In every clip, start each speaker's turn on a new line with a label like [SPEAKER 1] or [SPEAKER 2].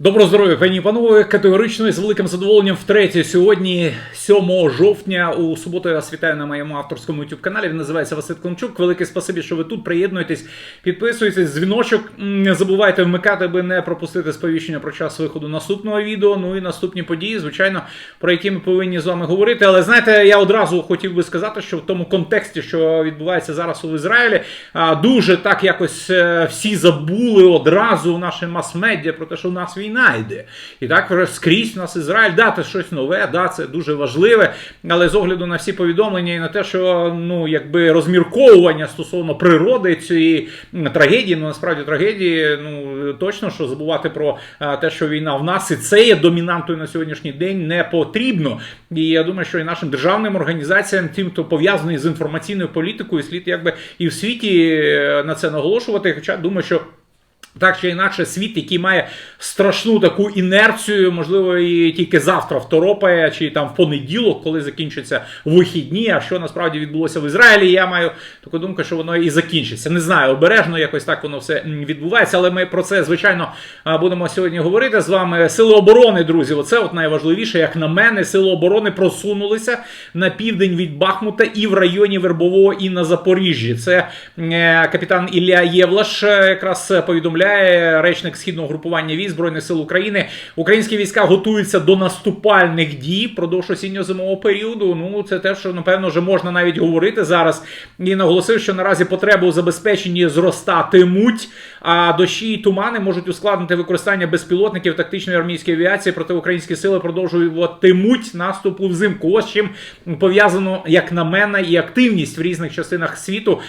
[SPEAKER 1] Доброго здоров'я, пані і панове. Категорично і з великим задоволенням втретє. Сьогодні, 7 жовтня, у суботу я вас вітаю на моєму авторському youtube каналі. Він називається Василь Климчук. Велике спасибі, що ви тут. Приєднуєтесь, підписуйтесь, дзвіночок. Не забувайте вмикати, аби не пропустити сповіщення про час виходу наступного відео. Ну і наступні події, звичайно, про які ми повинні з вами говорити. Але знаєте, я одразу хотів би сказати, що в тому контексті, що відбувається зараз у Ізраїлі, дуже так якось е, всі забули одразу у нашій мас-медіа про те, що у нас війна війна. І так скрізь нас Ізраїль, да, це щось нове, да, це дуже важливе. Але з огляду на всі повідомлення і на те, що ну, якби розмірковування стосовно природи цієї трагедії, ну насправді трагедії, ну точно що забувати про те, що війна в нас і це є домінантою на сьогоднішній день, не потрібно. І я думаю, що і нашим державним організаціям, тим, хто пов'язаний з інформаційною політикою, слід якби і в світі е, на це наголошувати. Хоча думаю, що. Так чи інакше, світ, який має страшну таку інерцію, можливо, і тільки завтра второпає, чи там в понеділок, коли закінчаться вихідні. А що насправді відбулося в Ізраїлі? Я маю таку думку, що воно і закінчиться. Не знаю, обережно якось так воно все відбувається. Але ми про це, звичайно, будемо сьогодні говорити з вами. Сили оборони, друзі, оце от найважливіше, як на мене, сили оборони просунулися на південь від Бахмута і в районі Вербового, і на Запоріжжі. Це е, капітан Ілля Євлаш е, якраз повідомляє повідомляє речник східного групування військ Збройних сил України. Українські війська готуються до наступальних дій впродовж осінньо-зимового періоду. Ну це те, що напевно вже можна навіть говорити зараз. І наголосив, що наразі потреби у забезпеченні зростатимуть, а дощі і тумани можуть ускладнити використання безпілотників тактичної армійської авіації. Проте українські сили продовжуватимуть наступу взимку. Ось чим пов'язано, як на мене, і активність в різних частинах світу,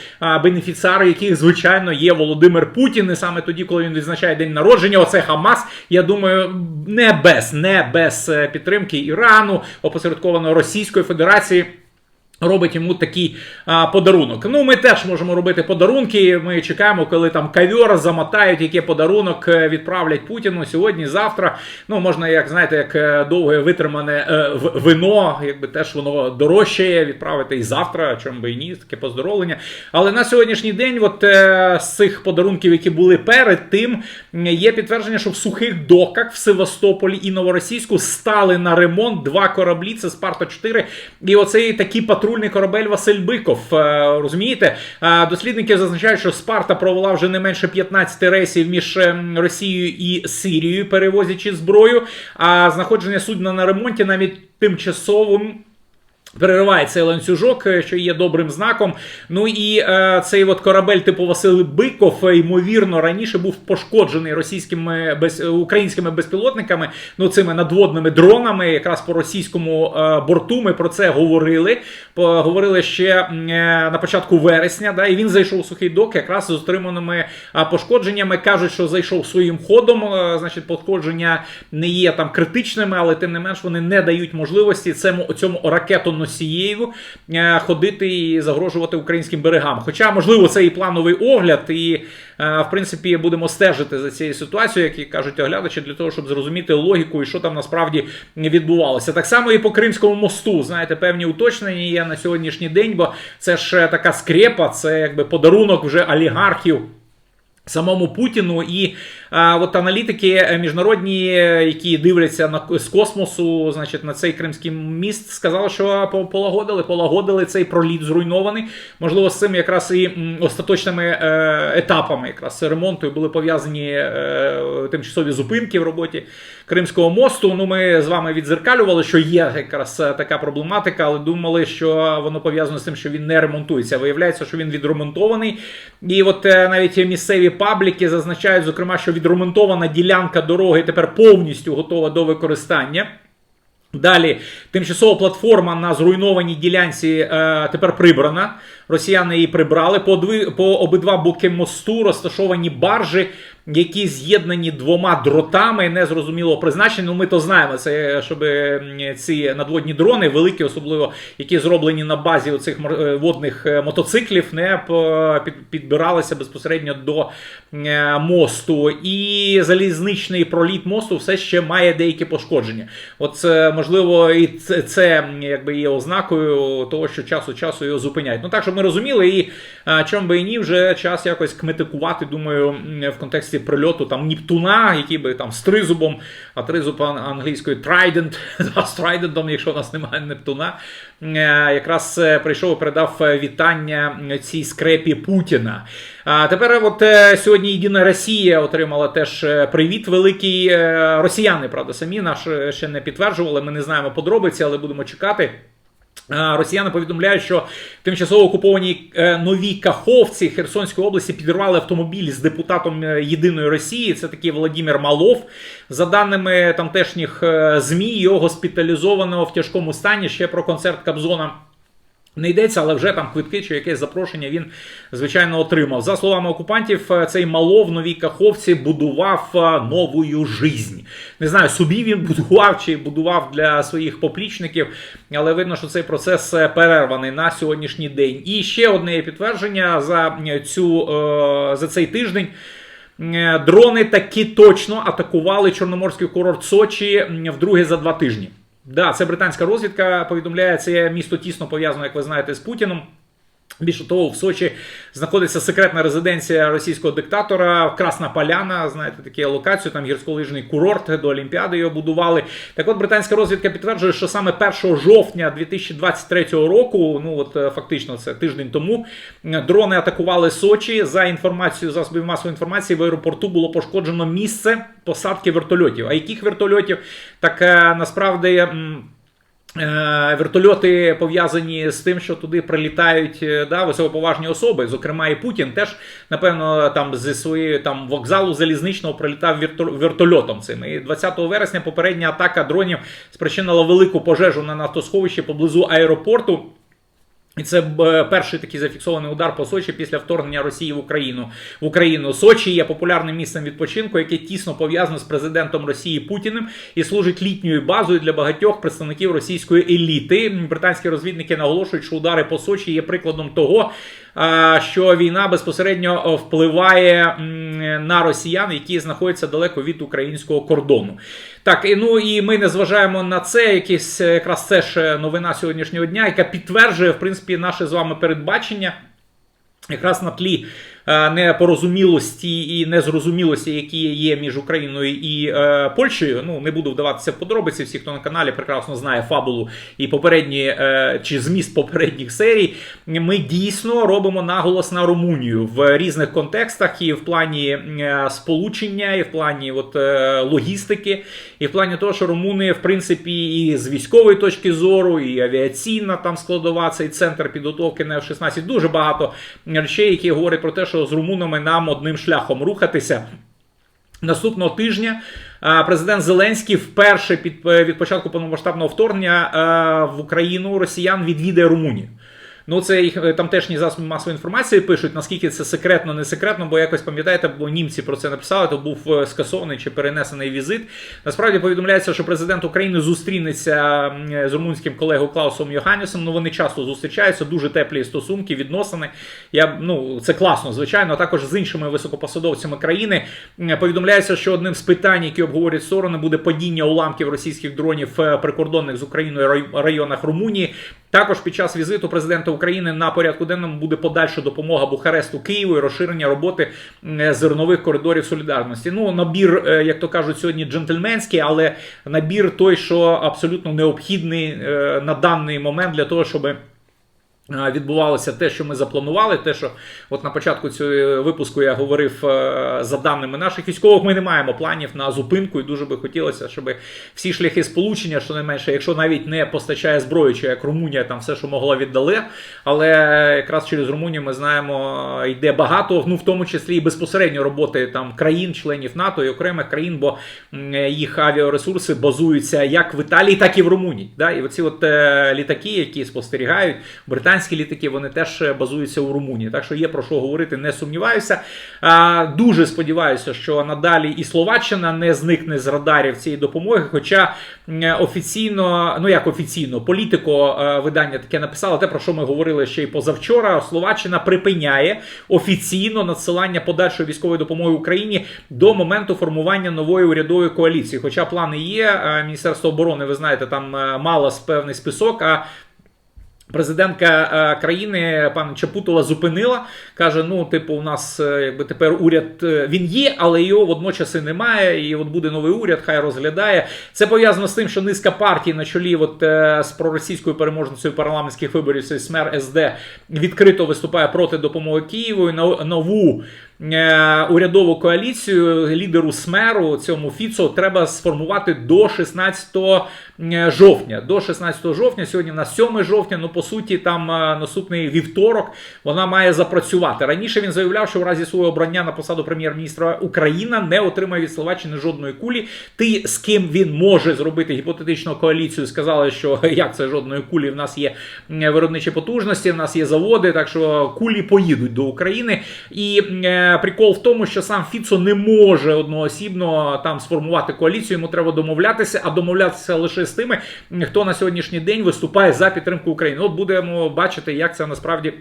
[SPEAKER 1] бенефіціари, яких звичайно є Володимир Путін, і саме тоді коли він відзначає день народження, оце Хамас. Я думаю, не без не без е, підтримки Ірану, опосередковано Російської Федерації. Робить йому такий а, подарунок. Ну, ми теж можемо робити подарунки. Ми чекаємо, коли там кавьор замотають, який подарунок е, відправлять Путіну сьогодні, завтра. Ну, можна, як знаєте, як е, довге витримане е, вино, якби теж воно дорожчає, відправити і завтра, чому би і ні, таке поздоровлення. Але на сьогоднішній день, от е, з цих подарунків, які були перед тим, є підтвердження, що в сухих доках в Севастополі і Новоросійську стали на ремонт два кораблі. Це Спарта 4 І оцей такий патруль патрульний корабель Василь Биков. Е, розумієте, е, дослідники зазначають, що Спарта провела вже не менше 15 рейсів між ем, Росією і Сирією, перевозячи зброю. А знаходження судна на ремонті навіть тимчасовим. Перериває цей ланцюжок, е, що є добрим знаком. Ну і е, цей от корабель типу Василь Биков, е, ймовірно, раніше був пошкоджений російськими без українськими безпілотниками, ну цими надводними дронами. Якраз по російському е, борту ми про це говорили. Говорили ще е, на початку вересня. Да, І він зайшов у сухий док, якраз з отриманими е, пошкодженнями. кажуть, що зайшов своїм ходом. Е, значить, пошкодження не є там критичними, але тим не менш вони не дають можливості цьому цьому ракету Носієву е, ходити і загрожувати українським берегам. Хоча, можливо, це і плановий огляд, і е, в принципі будемо стежити за цією ситуацією, як кажуть оглядачі, для того, щоб зрозуміти логіку і що там насправді відбувалося. Так само і по Кримському мосту, знаєте, певні уточнення є на сьогоднішній день, бо це ж така скрепа, це якби подарунок вже олігархів. Самому Путіну і а, от аналітики е, міжнародні, е, які дивляться на з космосу, значить на цей кримський міст, сказали, що полагодили, полагодили цей проліт зруйнований. Можливо, з цим якраз і остаточними е, етапами якраз ремонту були пов'язані е, тимчасові зупинки в роботі Кримського мосту. Ну, ми з вами відзеркалювали, що є якраз така проблематика, але думали, що воно пов'язано з тим, що він не ремонтується. Виявляється, що він відремонтований. І от навіть місцеві пабліки зазначають, зокрема, що відремонтована ділянка дороги тепер повністю готова до використання. Далі тимчасова платформа на зруйнованій ділянці е, тепер прибрана. Росіяни її прибрали. По, дви, по обидва боки мосту розташовані баржі які з'єднані двома дротами незрозумілого призначення. Ну, ми то знаємо, це щоб ці надводні дрони, великі, особливо які зроблені на базі оцих е, водних е, мотоциклів, не підбиралися безпосередньо до е, мосту. І залізничний проліт мосту все ще має деякі пошкодження. От можливо, і це якби є ознакою того, що час у часу його зупиняють. Ну так, щоб ми розуміли, і чому би і ні, вже час якось кметикувати, думаю, в контексті контексті прильоту там Нептуна, який би там з тризубом, а тризуб ан- англійською Trident, з Tridentом, якщо у нас немає Нептуна, е, якраз е, прийшов і передав е, вітання цій скрепі Путіна. А тепер, от сьогодні Єдина Росія отримала теж привіт великий. Росіяни, правда, самі наш ще не підтверджували. Ми не знаємо подробиці, але будемо чекати. Росіяни повідомляють, що тимчасово окуповані е, нові Каховці Херсонської області підірвали автомобіль з депутатом е, Єдиної Росії. Це такий Володимир Малов. За даними тамтешніх е, змі, його госпіталізовано в тяжкому стані. Ще про концерт Кобзона. Не йдеться, але вже там квитки чи якесь запрошення він звичайно отримав. За словами окупантів, е, цей мало в новій Каховці будував е, нову жизнь. Не знаю, собі він будував чи будував для своїх поплічників, але видно, що цей процес е, перерваний на сьогоднішній день. І ще одне підтвердження за цю за цей тиждень. Дрони таки точно атакували Чорноморський курорт Сочі вдруге за два тижні. Да, це британська розвідка повідомляє, це місто тісно пов'язано, як ви знаєте, з Путіном. Більше того, в Сочі знаходиться секретна резиденція російського диктатора Красна Поляна. Знаєте, такі локацію, там гірськолижний курорт до Олімпіади його будували. Так от британська розвідка підтверджує, що саме 1 жовтня 2023 року, ну от е, фактично це тиждень тому, е, дрони атакували Сочі. За інформацією засобів масової інформації в аеропорту було пошкоджено місце посадки вертольотів. А яких вертольотів? Так е, насправді. Е, Вертольоти пов'язані з тим, що туди прилітають е, да, високоповажні особи. Зокрема, і Путін теж, напевно, там зі своєї там вокзалу залізничного прилітав вертольотом цим. І 20 вересня попередня атака дронів спричинила велику пожежу на нафтосховищі поблизу аеропорту. І це е, перший такий зафіксований удар по Сочі після вторгнення Росії в Україну. В Україну Сочі є популярним місцем відпочинку, яке тісно пов'язано з президентом Росії Путіним і служить літньою базою для багатьох представників російської еліти. Британські розвідники наголошують, що удари по Сочі є прикладом того, що війна безпосередньо е, впливає на росіян, які знаходяться далеко від українського кордону. Так, і ну і ми не зважаємо на це. Якийсь е, якраз це ж новина сьогоднішнього дня, яка підтверджує в принципі наше з вами передбачення. Якраз на тлі е, непорозумілості і незрозумілості, які є між Україною і е, Польщею. Ну не буду вдаватися в подробиці. Всі, хто на каналі, прекрасно знає фабулу і попередні е, чи зміст попередніх серій. Ми дійсно робимо наголос на Румунію в різних контекстах, і в плані е, сполучення, і в плані от, е, логістики, і в плані того, що румуни, в принципі, і з військової точки зору, і авіаційна там складова, цей центр підготовки на F-16, дуже багато речей, які говорять про те, що з румунами нам одним шляхом рухатися. Наступного тижня президент Зеленський вперше під е, від початку повномасштабного вторгнення е, в Україну росіян відвідає Румунію. Ну, це їх е, тамтешні засоби масової інформації пишуть, наскільки це секретно, не секретно, бо якось пам'ятаєте, бо німці про це написали, то був е, скасований чи перенесений візит. Насправді повідомляється, що президент України зустрінеться з румунським колегою Клаусом Йоханнесом. Ну вони часто зустрічаються, дуже теплі стосунки, відносини. Я ну це класно, звичайно. Також з іншими високопосадовцями країни повідомляється, що одним з питань, які обговорять сторони, буде падіння уламків російських дронів е, прикордонних з Україною рай- районах Румунії. Також під час візиту президента України на порядку денному буде подальша допомога Бухаресту Києву і розширення роботи зернових коридорів солідарності. Ну, набір, е, як то кажуть, сьогодні джентльменський, але набір той, що абсолютно необхідний е, на даний момент для того, щоб. Е, Відбувалося те, що ми запланували, те, що от на початку цього випуску я говорив е, за даними наших військових, ми не маємо планів на зупинку, і дуже би хотілося, щоб всі шляхи сполучення, щонайменше, якщо навіть не постачає зброю, чи як Румунія там все, що могла, віддали. Але якраз через Румунію ми знаємо, йде багато, ну в тому числі і безпосередньо роботи там країн, членів НАТО і окремих країн, бо їх авіаресурси базуються як в Італії, так і в Румунії. Да? І оці от е, літаки, які спостерігають, британські літаки, вони теж е, базуються у Румунії. Так що є про що говорити, не сумніваюся. А, дуже сподіваюся, що надалі і Словаччина не зникне з радарів цієї допомоги. Хоча офіційно, ну як офіційно, політико е, видання таке написало, те про що ми говорили ще й позавчора. Словаччина припиняє офіційно надсилання подальшої військової допомоги Україні до моменту формування нової урядової коаліції. Хоча плани є, е, Міністерство оборони, ви знаєте, там мало певний список. а Президентка е, країни пан Чапутова зупинила, каже: ну, типу, у нас е, якби тепер уряд е, він є, але його водночас і немає. І от буде новий уряд, хай розглядає. Це пов'язано з тим, що низка партій на чолі, от з проросійською переможницею парламентських виборів цей СМЕР СД відкрито виступає проти допомоги Києву. І нову урядову коаліцію лідеру СМЕРу цьому Фіцо треба сформувати до 16 е, жовтня. До 16 жовтня, сьогодні на 7 жовтня. Ну по суті, там е, наступний вівторок вона має запрацювати. Раніше він заявляв, що в разі свого обрання на посаду прем'єр-міністра Україна не отримає від Словаччини жодної кулі. Ти з ким він може зробити гіпотетичну коаліцію? Сказали, що як це жодної кулі? В нас є виробничі потужності, в нас є заводи, так що кулі поїдуть до України. І е, прикол в тому, що сам Фіцо не може одноосібно там сформувати коаліцію. Йому треба домовлятися, а домовлятися лише з тими, хто на сьогоднішній день виступає за підтримку України. От будемо бачити, як це насправді.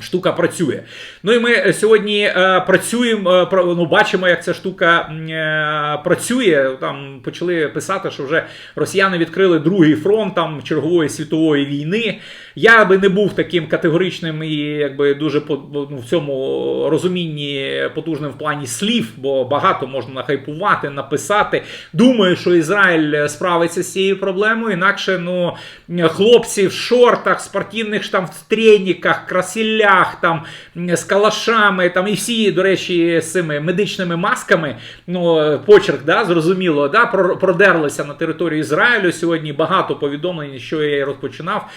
[SPEAKER 1] Штука працює. Ну і ми сьогодні е, працюємо, е, ну, бачимо, як ця штука е, працює. Там почали писати, що вже росіяни відкрили другий фронт там чергової світової війни. Я би не був таким категоричним і якби дуже ну, в цьому розумінні потужним в плані слів, бо багато можна нахайпувати, написати. Думаю, що Ізраїль справиться з цією проблемою. Інакше ну хлопці в шортах, спортивних там в треніках, красілях, там з калашами, там і всі, до речі, з цими медичними масками. Ну, почерк, да, зрозуміло, да, продерлися на територію Ізраїлю. Сьогодні багато повідомлень, що я розпочинав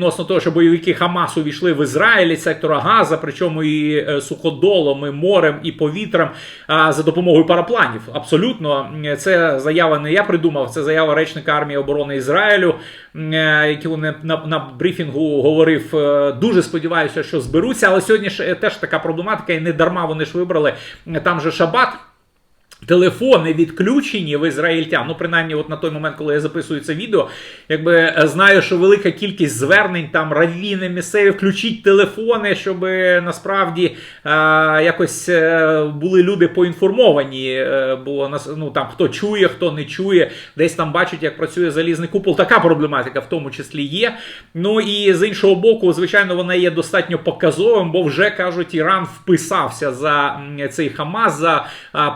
[SPEAKER 1] відносно того, що бойовики Хамасу війшли в Ізраїль із сектора Газа, причому і е, суходолом, і морем, і повітрям за допомогою парапланів. Абсолютно, це заява не я придумав, це заява речника армії оборони Ізраїлю, е, який на, на брифінгу говорив. Е, Дуже сподіваюся, що зберуться. Але сьогодні ж теж така проблематика, і не дарма вони ж вибрали там же шабат. Телефони відключені в ізраїльтян. Ну, принаймні, от на той момент, коли я записую це відео, якби е, знаю, що велика кількість звернень, там равіни місцеві, включіть телефони, щоб е, насправді е, якось е, були люди поінформовані. Е, бо ну там хто чує, хто не чує, десь там бачать, як працює залізний купол. Така проблематика в тому числі є. Ну і з іншого боку, звичайно, вона є достатньо показовим, бо вже кажуть, Іран вписався за цей Хамас, за а,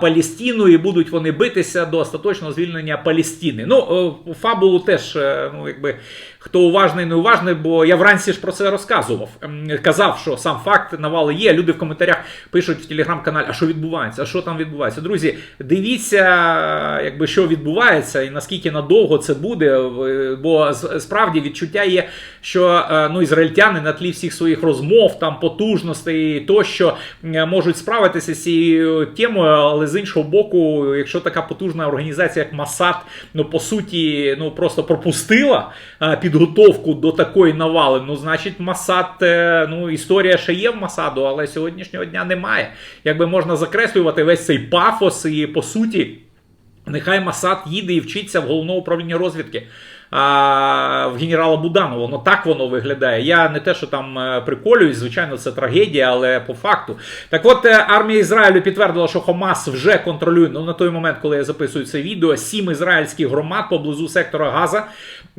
[SPEAKER 1] Палістину, і будуть вони битися до остаточного звільнення Палестини. Ну, е, фабулу теж, е, ну якби. Хто уважний, не уважний, бо я вранці ж про це розказував. Ем, Казав, що сам факт навали є. Люди в коментарях пишуть в телеграм-каналі, а що відбувається? А що там відбувається? Друзі, дивіться, якби що відбувається, і наскільки надовго це буде. Бо справді відчуття є, що е, ну, ізраїльтяни на тлі всіх своїх розмов, там потужностей тощо можуть справитися з цією темою, але з іншого боку, якщо така потужна організація, як Масад, ну по суті, ну просто пропустила е, підготовку до такої навали, ну значить, Масад, ну історія ще є в Масаду, але сьогоднішнього дня немає. Якби можна закреслювати весь цей пафос і по суті. Нехай Масад їде і вчиться в головному управління розвідки а, в генерала Буданова. Ну так воно виглядає. Я не те, що там е, приколююсь, звичайно, це трагедія, але по факту. Так от е, армія Ізраїлю підтвердила, що Хамас вже контролює ну, на той момент, коли я записую це відео, сім ізраїльських громад поблизу сектора Газа.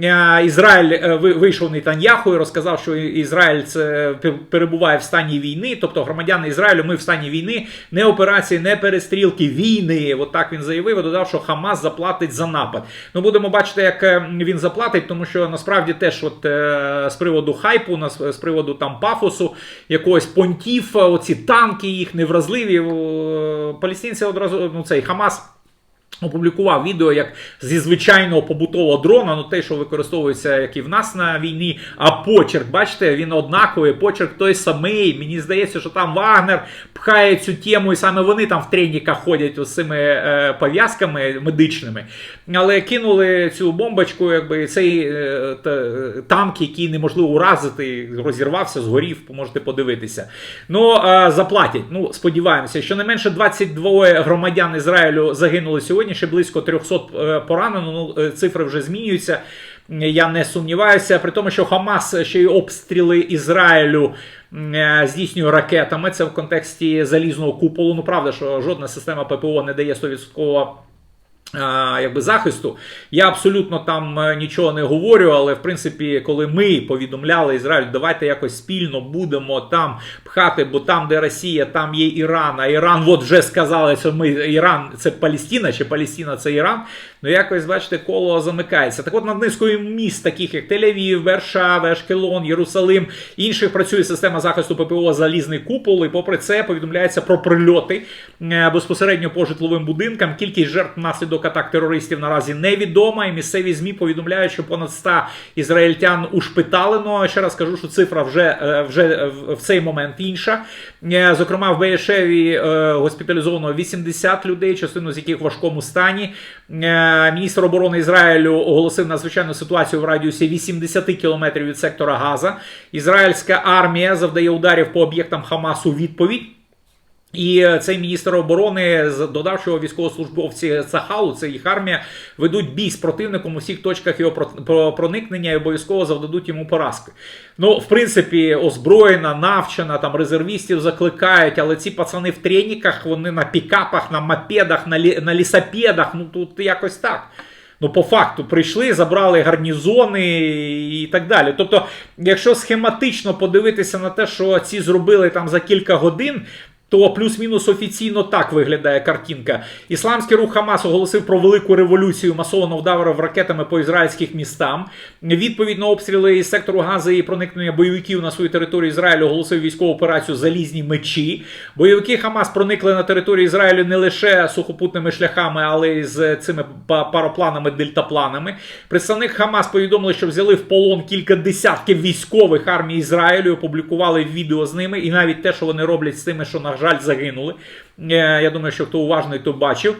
[SPEAKER 1] Е, Ізраїль ви- вийшов Нетаньяху і розказав, що Ізраїль це перебуває в стані війни, тобто громадяни Ізраїлю, ми в стані війни, не операції, не перестрілки, війни. От так він заявив і додав, що Хамас заплатить за напад. Ну будемо бачити, як він заплатить, тому що насправді теж, от е, з приводу хайпу, нас- з приводу там пафосу, якогось понтів, оці танки їх невразливі. е, Палестинці одразу ну цей Хамас. Опублікував відео як зі звичайного побутового дрона, ну те, що використовується як і в нас на війні. А почерк, бачите, він однаковий, почерк той самий. Мені здається, що там Вагнер пхає цю тему, і саме вони там в треніках ходять з цими е, пов'язками медичними. Але кинули цю бомбочку, якби цей е, та- танк, який неможливо уразити, розірвався, згорів, можете подивитися. Ну, е, заплатять. Ну, сподіваємося, що не менше 22 громадян Ізраїлю загинули сьогодні, ще близько 300 е, поранено. Ну, е, цифри вже змінюються. Я не сумніваюся, при тому, що Хамас ще й обстріли Ізраїлю е, здійснює ракетами. Це в контексті залізного куполу. Ну правда, що жодна система ППО не дає 100% а, Якби захисту, я абсолютно там е, нічого не говорю, але в принципі, коли ми повідомляли Ізраїль, давайте якось спільно будемо там пхати, бо там, де Росія, там є Іран. А Іран, от вже сказали, що ми Іран це Палістина, чи Палістина це Іран. Ну якось бачите, коло замикається. Так от над низкою міст, таких як Тель-Авів, Вершава, Ешкелон, Єрусалим, інших працює система захисту ППО Залізний купол. І попри це повідомляється про прильоти е, безпосередньо по житловим будинкам. Кількість жертв внаслідок атак терористів наразі невідома. І місцеві змі повідомляють, що понад 100 ізраїльтян ушпиталено. Ще раз кажу, що цифра вже е, вже в цей момент інша. Е, Зокрема, в Беєшеві госпіталізовано 80 людей, частину з яких в важкому стані. Міністр оборони Ізраїлю оголосив надзвичайну ситуацію в радіусі 80 кілометрів від сектора Газа. Ізраїльська армія завдає ударів по об'єктам Хамасу відповідь. І е, цей міністр оборони додав, що військовослужбовці Цахалу, це їх армія, ведуть бій з противником у всіх точках його про- про- проникнення і обов'язково завдадуть йому поразки. Ну, в принципі, озброєна, навчена, там резервістів закликають, але ці пацани в треніках, вони на пікапах, на мопедах, на, лі, на лісопедах, ну тут якось так. Ну, по факту прийшли, забрали гарнізони і так далі. Тобто, якщо схематично подивитися на те, що ці зробили там за кілька годин. То плюс-мінус офіційно так виглядає картинка. Ісламський рух Хамас оголосив про велику революцію, масово вдарив ракетами по ізраїльських містам. Відповідь на обстріли із сектору Гази і проникнення бойовиків на свою територію Ізраїлю оголосив військову операцію Залізні мечі. Бойовики Хамас проникли на територію Ізраїлю не лише сухопутними шляхами, але й з цими паропланами, дельтапланами. Представник Хамас повідомили, що взяли в полон кілька десятків військових армії Ізраїлю, опублікували відео з ними, і навіть те, що вони роблять з тими, що, на жаль, загинули. Е, Я думаю, що хто уважний, то бачив.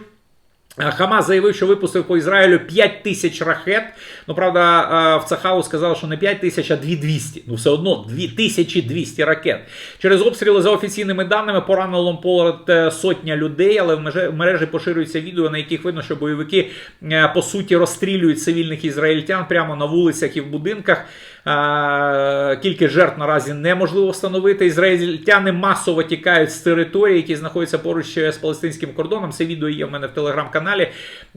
[SPEAKER 1] Е, Хамас заявив, що випустив по Ізраїлю 5 тисяч ракет. Ну, правда, е, в Цахалу сказали, що не 5 тисяч, а 2200. Ну, все одно 2200 ракет. Через обстріли, за офіційними даними, поранило понад е, сотня людей, але в мережі поширюються відео, на яких видно, що бойовики по суті розстрілюють цивільних ізраїльтян прямо на вулицях і в будинках. Кількість жертв наразі неможливо встановити. Ізраїльтяни масово тікають з території, які знаходяться поруч з палестинським кордоном. Це відео є в мене в телеграм-каналі.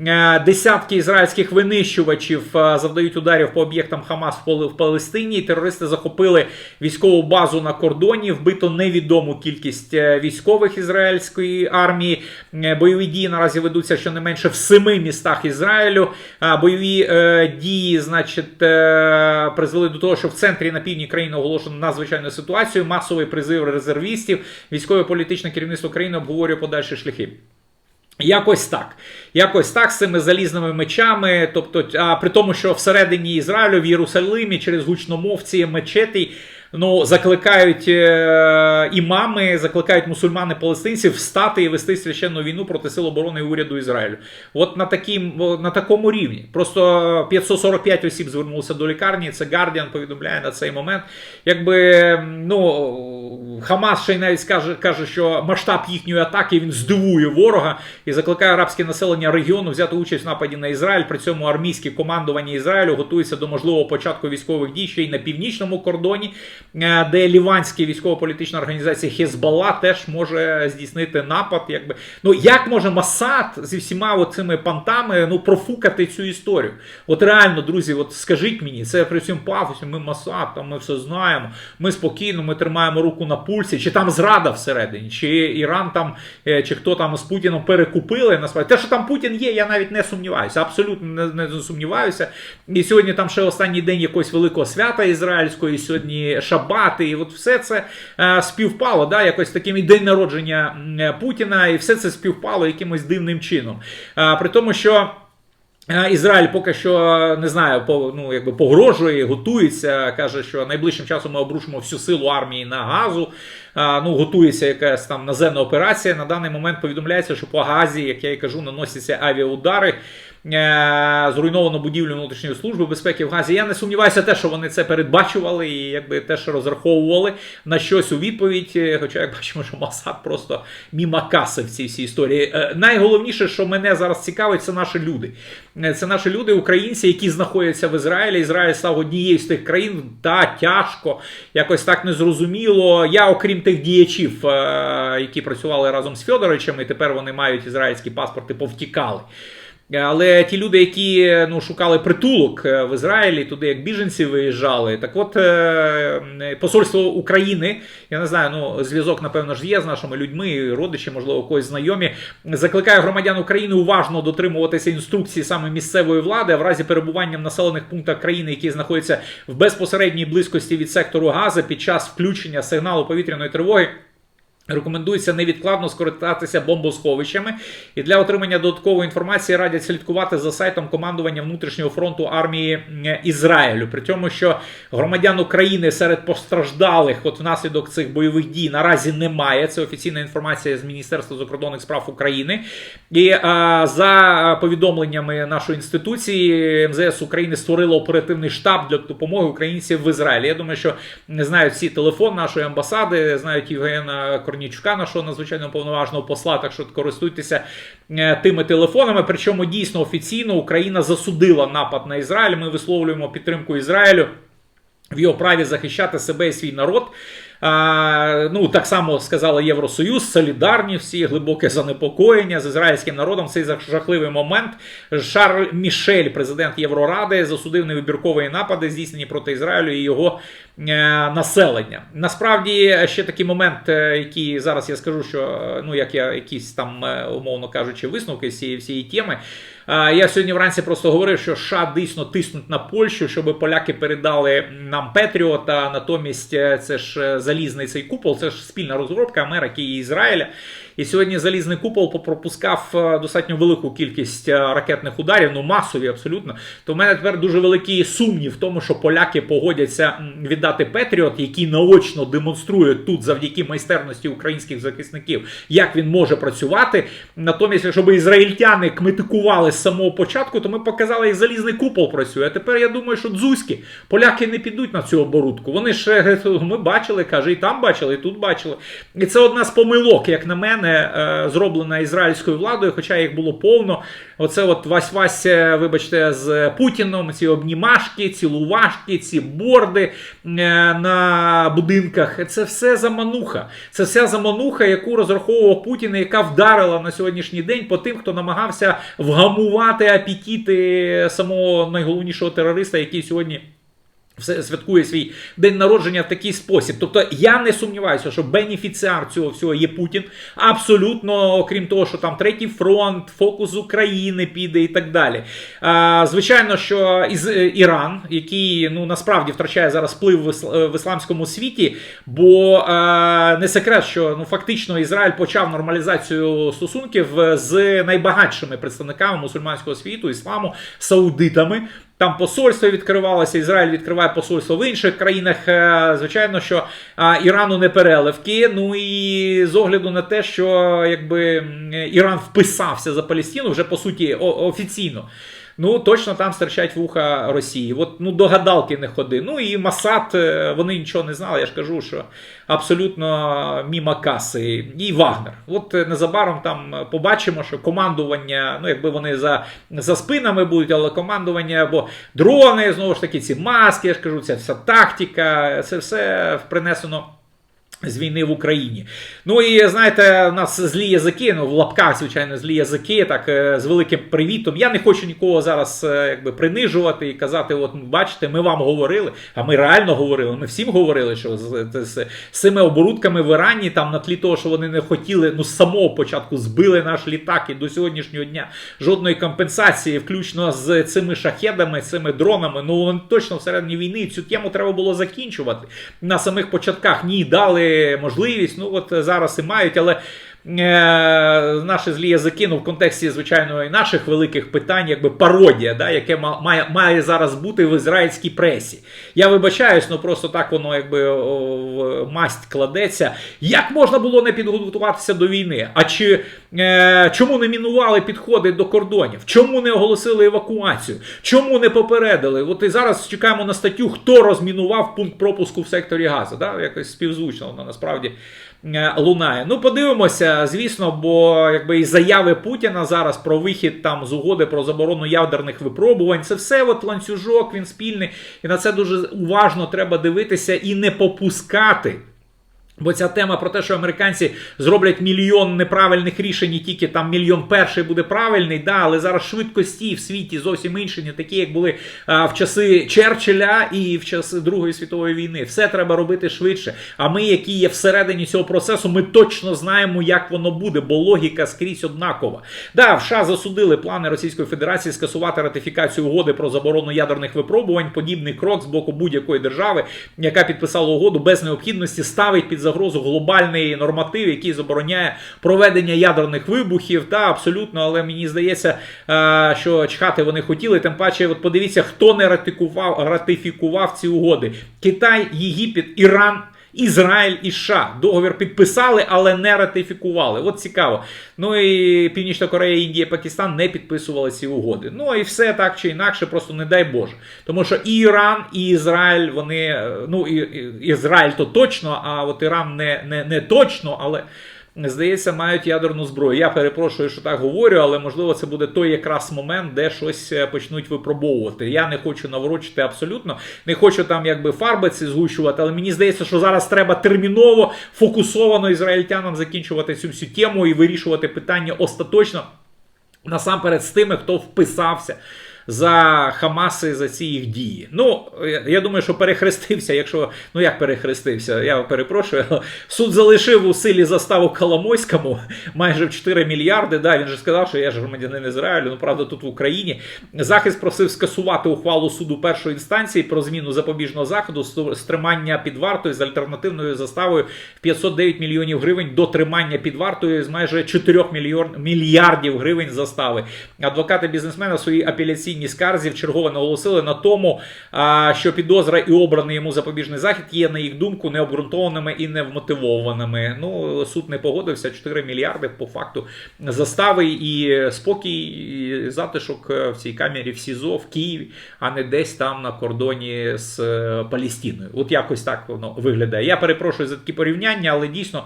[SPEAKER 1] Е, Десятки ізраїльських винищувачів е, завдають ударів по об'єктам Хамас в Палестині. Терористи захопили військову базу на кордоні. Вбито невідому кількість е, військових ізраїльської армії. Бойові дії наразі ведуться щонайменше в семи містах Ізраїлю. Бойові дії, значить, призвели до того, що в центрі на півдні країни оголошено надзвичайну ситуацію. Масовий призив резервістів. Військове політичне керівництво країни обговорює подальші шляхи. Якось так. Якось так з цими залізними мечами. Тобто, а при тому, що всередині Ізраїлю, в Єрусалимі, через гучномовці мечетей, ну, закликають е, імами, закликають мусульмани палестинців встати і вести священну війну проти сил оборони і уряду Ізраїлю. От на, таким, на такому рівні. Просто 545 осіб звернулося до лікарні. Це Guardian повідомляє на цей момент. Якби ну, Хамас ще й навіть скаже, каже, що масштаб їхньої атаки він здивує ворога і закликає арабське населення регіону взяти участь в нападі на Ізраїль. При цьому армійське командування Ізраїлю готується до можливого початку військових дій ще й на північному кордоні, е, де ліванська військово-політична організація Хезбалла теж може здійснити напад. Якби ну як може Масад зі всіма цими пантами ну профукати цю історію? От реально, друзі, от скажіть мені, це при цьому пафосі. Ми Масад, там ми все знаємо. Ми спокійно, ми тримаємо руку на пульсі, чи там зрада всередині, чи Іран там, е, чи хто там з Путіном перекупили насправді. Те, що там Путін є, я навіть не сумніваюся. Абсолютно не, не сумніваюся. І сьогодні там ще останній день якогось великого свята ізраїльського, і сьогодні шабати, і от все це е, співпало, да, якось таким і день народження е, Путіна, і все це співпало якимось дивним чином. Е, при тому, що. Ізраїль поки що не знаю, по, ну, якби погрожує, готується. Каже, що найближчим часом ми обрушимо всю силу армії на газу. Ну, готується якась там наземна операція. На даний момент повідомляється, що по газі, як я і кажу, наносяться авіаудари. Е, Зруйновано будівлю внутрішньої служби безпеки в Газі. Я не сумніваюся, те, що вони це передбачували і якби те, що розраховували на щось у відповідь. Е, Хоча, як бачимо, що Масад просто міма каси в цій всій історії. Е, Найголовніше, що мене зараз цікавить, це наші люди. Це наші люди, українці, які знаходяться в Ізраїлі. Ізраїль став однією з тих країн, та тяжко, якось так незрозуміло. Я, окрім тих діячів, е, які працювали разом з Федоровичем, і тепер вони мають ізраїльські паспорти, повтікали. Але ті люди, які ну, шукали притулок е, в Ізраїлі, туди як біженці виїжджали, так от е, посольство України, я не знаю, ну зв'язок, напевно ж є з нашими людьми, родичі, можливо, когось знайомі, закликає громадян України уважно дотримуватися інструкцій саме місцевої влади, в разі перебування в населених пунктах країни, які знаходяться в безпосередній близькості від сектору Гази під час включення сигналу повітряної тривоги. Рекомендується невідкладно скористатися бомбосховищами і для отримання додаткової інформації радять слідкувати за сайтом командування внутрішнього фронту армії Ізраїлю. При тому, що громадян України серед постраждалих, от внаслідок цих бойових дій, наразі немає. Це офіційна інформація з Міністерства закордонних справ України. І а, за повідомленнями нашої інституції, МЗС України створило оперативний штаб для допомоги українців в Ізраїлі. Я думаю, що не знають всі телефон нашої амбасади, знають Євгена Корнічука, нашого надзвичайно повноважного посла. Так що користуйтеся е, тими телефонами. Причому дійсно офіційно Україна засудила напад на Ізраїль. Ми висловлюємо підтримку Ізраїлю в його праві захищати себе і свій народ. А, ну, так само сказала Євросоюз, солідарні всі, глибоке занепокоєння з ізраїльським народом. Цей жахливий момент. Шарль Мішель, президент Євроради, засудив невибіркові напади, здійснені проти Ізраїлю і його населення. Насправді, ще такий момент, е, який зараз я скажу, що ну як я якісь там, е, умовно кажучи, висновки з цієї всієї теми. Я сьогодні вранці просто говорив, що США дійсно тиснуть на Польщу, щоб поляки передали нам Петріота. Натомість це ж залізний цей купол, це ж спільна розробка Америки і Ізраїля. І сьогодні залізний купол пропускав достатньо велику кількість ракетних ударів, ну масові абсолютно. То в мене тепер дуже великий сумнів в тому, що поляки погодяться віддати Петріот, який наочно демонструє тут завдяки майстерності українських захисників, як він може працювати. Натомість, якщо ізраїльтяни кметикували з самого початку, то ми показали, як залізний купол працює. А тепер я думаю, що дзузьки поляки не підуть на цю оборудку. Вони ж ми бачили, каже, і там бачили, і тут бачили. І це одна з помилок, як на мене е, зроблена ізраїльською владою, хоча їх було повно. Оце от Вась-Вась, вибачте, з Путіном, ці обнімашки, цілувашки, ці борди е, на будинках. Це все замануха. Це вся замануха, яку розраховував Путін, і яка вдарила на сьогоднішній день по тим, хто намагався вгамувати апетити самого найголовнішого терориста, який сьогодні святкує свій день народження в такий спосіб. Тобто я не сумніваюся, що бенефіціар цього всього є Путін. Абсолютно, окрім того, що там третій фронт, фокус України піде і так далі. А, Звичайно, що із е, Іран, який ну насправді втрачає зараз вплив в ісламському світі, бо а, не секрет, що ну фактично Ізраїль почав нормалізацію стосунків з найбагатшими представниками мусульманського світу, ісламу, саудитами. Там посольство відкривалося, Ізраїль відкриває посольство в інших країнах. Е, звичайно, що Ірану не переливки. Ну і з огляду на те, що якби Іран вписався за Палестину вже по суті офіційно. Ну, точно там стирчать вуха Росії. От ну до гадалки не ходи. Ну і Масад, е, вони нічого не знали. Я ж кажу, що абсолютно міма каси. І Вагнер. От е, незабаром там побачимо, що командування, ну якби вони за за спинами будуть, але командування або дрони, знову ж таки, ці маски, я ж кажу, ця вся тактика, це все принесено. З війни в Україні. Ну і знаєте, у нас злі язики, ну в лапках, звичайно, злі язики, так е, з великим привітом. Я не хочу нікого зараз е, якби принижувати і казати: от бачите, ми вам говорили, а ми реально говорили. Ми всім говорили, що з, з, з цими оборудками в Ірані, там на тлі того, що вони не хотіли, ну з самого початку збили наш літак і до сьогоднішнього дня жодної компенсації, включно з цими шахедами, цими дронами. Ну вони точно всередині війни цю тему треба було закінчувати на самих початках. Ні, дали можливість. Ну от зараз і мають, але. Е, наші злі язики, ну в контексті, звичайно, і наших великих питань, якби пародія, да, яке має має зараз бути в ізраїльській пресі. Я вибачаюсь, ну просто так воно якби в масть кладеться. Як можна було не підготуватися до війни? А чи е, чому не мінували підходи до кордонів? Чому не оголосили евакуацію? Чому не попередили? От і зараз чекаємо на статтю, хто розмінував пункт пропуску в секторі газу. Да? Якось співзвучно воно насправді. Е, лунає. Ну, подивимося, звісно, бо якби і заяви Путіна зараз про вихід там з угоди про заборону ядерних випробувань. Це все от ланцюжок, він спільний. І на це дуже уважно треба дивитися і не попускати. Бо ця тема про те, що американці зроблять мільйон неправильних рішень, і тільки там мільйон перший буде правильний, да, але зараз швидкості в світі зовсім інші, не такі, як були а, в часи Черчилля і в часи Другої світової війни. Все треба робити швидше. А ми, які є всередині цього процесу, ми точно знаємо, як воно буде, бо логіка скрізь однакова. Да, в США засудили плани Російської Федерації скасувати ратифікацію угоди про заборону ядерних випробувань. Подібний крок з боку будь-якої держави, яка підписала угоду без необхідності, ставить під загрозу глобальний норматив, який забороняє проведення ядерних вибухів. Та абсолютно, але мені здається, е, що чхати вони хотіли. Тим паче, от подивіться, хто не ратифікував, ратифікував ці угоди: Китай, Єгипет, Іран. Ізраїль і США договір підписали, але не ратифікували. От цікаво. Ну і Північна Корея, Індія, Пакистан не підписували ці угоди. Ну і все так чи інакше, просто не дай Боже. Тому що і Іран, і Ізраїль, вони е, ну і, Ізраїль то точно, а от Іран не, не, не точно, але. Здається, мають ядерну зброю. Я перепрошую, що так говорю, але можливо це буде той якраз момент, де щось е, почнуть випробовувати. Я не хочу наворочити абсолютно, не хочу там якби фарби ці згущувати, але мені здається, що зараз треба терміново фокусовано ізраїльтянам закінчувати цю всю тему і вирішувати питання остаточно насамперед з тими, хто вписався. За Хамаси за ці їх дії. Ну, я- думаю, що перехрестився, якщо. Ну як перехрестився, я перепрошую. Суд залишив у силі заставу Коломойському майже в 4 мільярди. Да, він же сказав, що я ж громадянин Ізраїлю. Ну правда, тут в Україні. Захист просив скасувати ухвалу суду першої інстанції про зміну запобіжного заходу з тримання під вартою з альтернативною заставою в 509 мільйонів гривень до тримання під вартою з майже 4 мільйон, мільярдів гривень застави. Адвокати бізнесмена в своїй апеляційній скарзі вчергове наголосили на тому, що підозра і обраний йому запобіжний захід є, на їх думку, необґрунтованими і невмотивованими. Ну, суд не погодився. 4 мільярди по факту застави і спокій, і затишок в цій камері в СІЗО в Києві, а не десь там на кордоні з е, Палістиною. От якось так воно виглядає. Я перепрошую за такі порівняння, але дійсно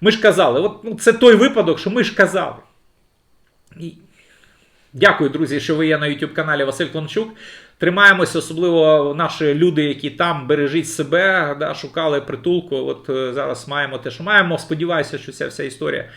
[SPEAKER 1] ми ж казали, от ну, це той випадок, що ми ж казали. І Дякую, друзі, що ви є на YouTube каналі Василь Клончук. Тримаємося, особливо наші люди, які там бережіть себе, да, шукали притулку. От е, зараз маємо те, що маємо. Сподіваюся, що ця вся історія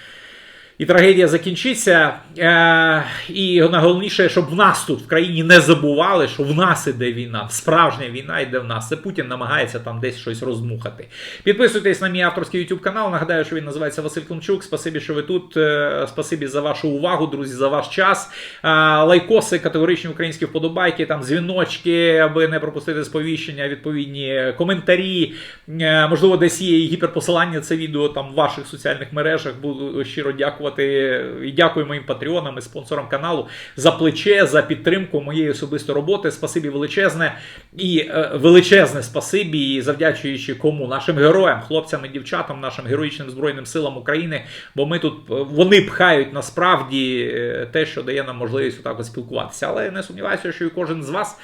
[SPEAKER 1] і трагедія закінчиться. Е, і найголовніше, щоб в нас тут в країні не забували, що в нас іде війна. Справжня війна йде в нас. Це Путін намагається там десь щось роздмухати. Підписуйтесь на мій авторський YouTube канал. Нагадаю, що він називається Василь Климчук. Спасибі, що ви тут. Е, Спасибі за вашу увагу, друзі, за ваш час. Е, Лайкоси, категоричні українські вподобайки, там дзвіночки, аби не пропустити сповіщення, відповідні коментарі. Е, Можливо, десь є гіперпосилання це відео там в ваших соціальних мережах. Буду щиро дякувати і дякую моїм патреонам і спонсорам каналу за плече, за підтримку моєї особистої роботи. Спасибі величезне і е, величезне спасибі, і завдячуючи кому нашим героям, хлопцям і дівчатам, нашим героїчним збройним силам України. Бо ми тут е, вони пхають насправді е, те, що дає нам можливість отак спілкуватися. Але не сумніваюся, що і кожен з вас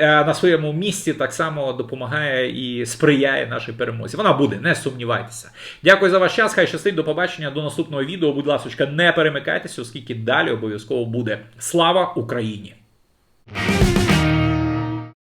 [SPEAKER 1] на своєму місці так само допомагає і сприяє нашій перемозі. Вона буде, не сумнівайтеся. Дякую за ваш час. Хай щастить до побачення до наступного відео. Будь ласка, не перемикайтеся, оскільки далі обов'язково буде. Слава Україні!